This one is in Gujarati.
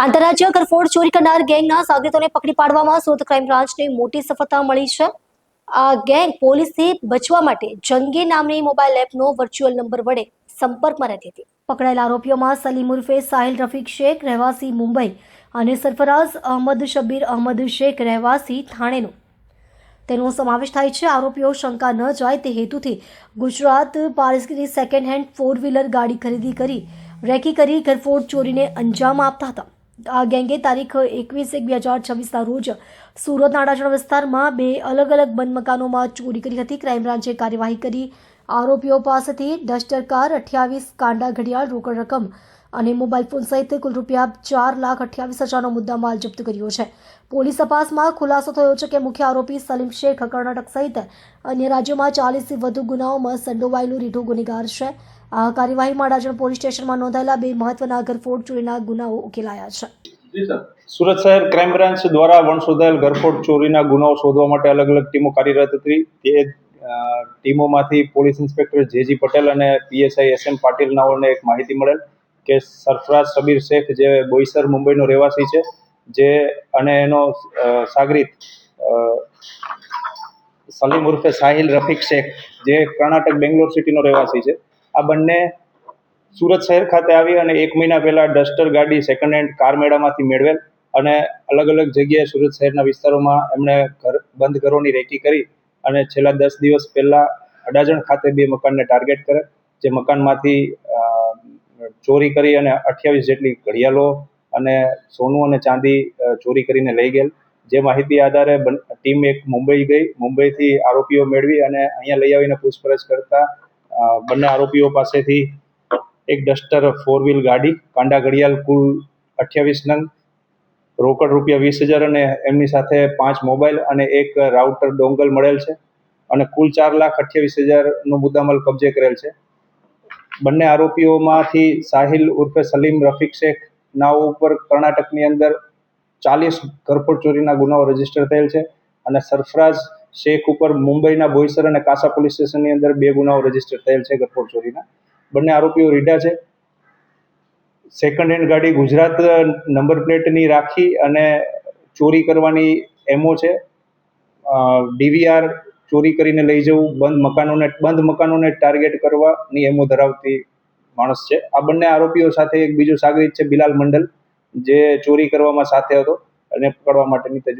આંતરરાજ્ય કરફોડ ચોરી કરનાર ગેંગના સાગરીતોને પકડી પાડવામાં સુરત ક્રાઇમ બ્રાન્ચને મોટી સફળતા મળી છે. આ ગેંગ પોલીસથી બચવા માટે જંગી નામની મોબાઈલ એપનો વર્ચ્યુઅલ નંબર વડે સંપર્કમાં રહેતી હતી. પકડાયેલા આરોપીઓમાં સલીમ ઉર્ફે સાહિલ રફીક શેખ, રહેવાસી મુંબઈ અને સરફરાઝ અહમદ શબીર અહમદ શેખ, રહેવાસી થાણેનો. તેનો સમાવેશ થાય છે. આરોપીઓ શંકા ન જાય તે હેતુથી ગુજરાત પારસગીરી સેકન્ડ હેન્ડ ફોર વ્હીલર ગાડી ખરીદી કરી, રેકી કરી ઘરફોડ ચોરીને અંજામ આપતા હતા. ગેંગે તારીખ એકવીસ એક બે હજાર છવ્વીસના રોજ સુરત નાડાજણ વિસ્તારમાં બે અલગ અલગ બંધ મકાનોમાં ચોરી કરી હતી. ક્રાઇમ બ્રાન્ચે કાર્યવાહી કરી. આરોપીઓ પાસેથી ડસ્ટર કાર અઠ્યાવીસ કાંડા ઘડિયાળ રોકડ રકમ અને મોબાઈલ ફોન સહિત કુલ રૂપિયા ચાર લાખ અઠ્યાવીસ હજારનો મુદ્દામાલ જપ્ત કર્યો છે. પોલીસ તપાસમાં ખુલાસો થયો છે કે મુખ્ય આરોપી સલીમ શેખ કર્ણાટક સહિત અન્ય રાજ્યોમાં ચાલીસથી વધુ ગુનાઓમાં સંડોવાયેલું રીઢો ગુનેગાર છે. આ કાર્યવાહીમાં અડાજણ પોલીસ સ્ટેશનમાં નોંધાયેલા બે મહત્વના ઘરફોડ ચોરીના ગુનાઓ ઉકેલાયા છે. સુરત શહેર ક્રાઇમ બ્રાન્ચ દ્વારા વણસોધાયેલ ઘરફોડ ચોરીના ગુનાઓ શોધવા માટે અલગ અલગ ટીમો કાર્યરત હતી. તે ટીમોમાંથી પોલીસ ઇન્સ્પેક્ટર જેજી પટેલ અને પીએસઆઈ એસ એમ પાટીલ નાઓને એક માહિતી મળેલ કે સરફરાજ સબીર શેખ, જે બોઈસર મુંબઈનો રહેવાસી છે, જે અને એનો સાગરિત સલીમ ઉર્ફે સાહિલ રફીક શેખ, જે કર્ણાટક બેંગ્લોર સિટીનો રહેવાસી છે. આ બંને સુરત શહેર ખાતે આવી અને એક મહિના પહેલા ડસ્ટર ગાડી સેકન્ડ હેન્ડ કાર મેળામાંથી મેળવેલ અને અલગ અલગ જગ્યાએ સુરત શહેરના વિસ્તારોમાં એમણે ઘર બંધ ઘરોની રેકી કરી અને છેલ્લા દસ દિવસ પહેલા અડાજણ ખાતે બે મકાનને ટાર્ગેટ કરે, જે મકાનમાંથી ચોરી કરી અને અઠ્યાવીસ જેટલી ઘડિયાળો અને સોનું અને ચાંદી ચોરી કરીને લઈ ગયેલ. જે માહિતી આધારે ટીમ એક મુંબઈ ગઈ, મુંબઈથી આરોપીઓ મેળવી અને અહીંયા લઈ આવીને પૂછપરછ કરતા બંને આરોપીઓ પાસેથી એક ડસ્ટર ફોર વ્હીલ ગાડી, કાંડા ઘડિયાળ કુલ અઠ્યાવીસ નંગ, રોકડ રૂપિયા વીસ હજાર અને એમની સાથે પાંચ મોબાઈલ અને એક રાઉટર ડોંગલ મળેલ છે અને કુલ ચાર લાખ અઠ્યાવીસ હજારનો મુદ્દામાલ કબજે કરેલ છે. બંને આરોપીઓમાંથી સાહિલ ઉર્ફે સલીમ રફીક શેખ નાઓ ઉપર કર્ણાટકની અંદર ચાલીસ ઘરફોડ ચોરીના ગુનાઓ રજિસ્ટર થયેલ છે અને સરફરાઝ શેખ ઉપર મુંબઈના બોઈસર અને કાસા પોલીસ સ્ટેશનની અંદર બે ગુનાઓ રજિસ્ટર થયેલ છે ઘરફોડ ચોરીના. બંને આરોપીઓ રીઢા છે. સેકન્ડ હેન્ડ ગાડી ગુજરાત નંબર પ્લેટની રાખી અને ચોરી કરવાની એમો છે. ડીવીઆર ચોરી કરીને લઈ જવું, બંધ મકાનોને બંધ મકાનોને ટાર્ગેટ કરવાની એમો ધરાવતી માણસ છે. આ બંને આરોપીઓ સાથે એક બીજો સાગરીત છે, બિલાલ મંડલ, જે ચોરી કરવામાં સાથે હતો અને પકડવા માટેની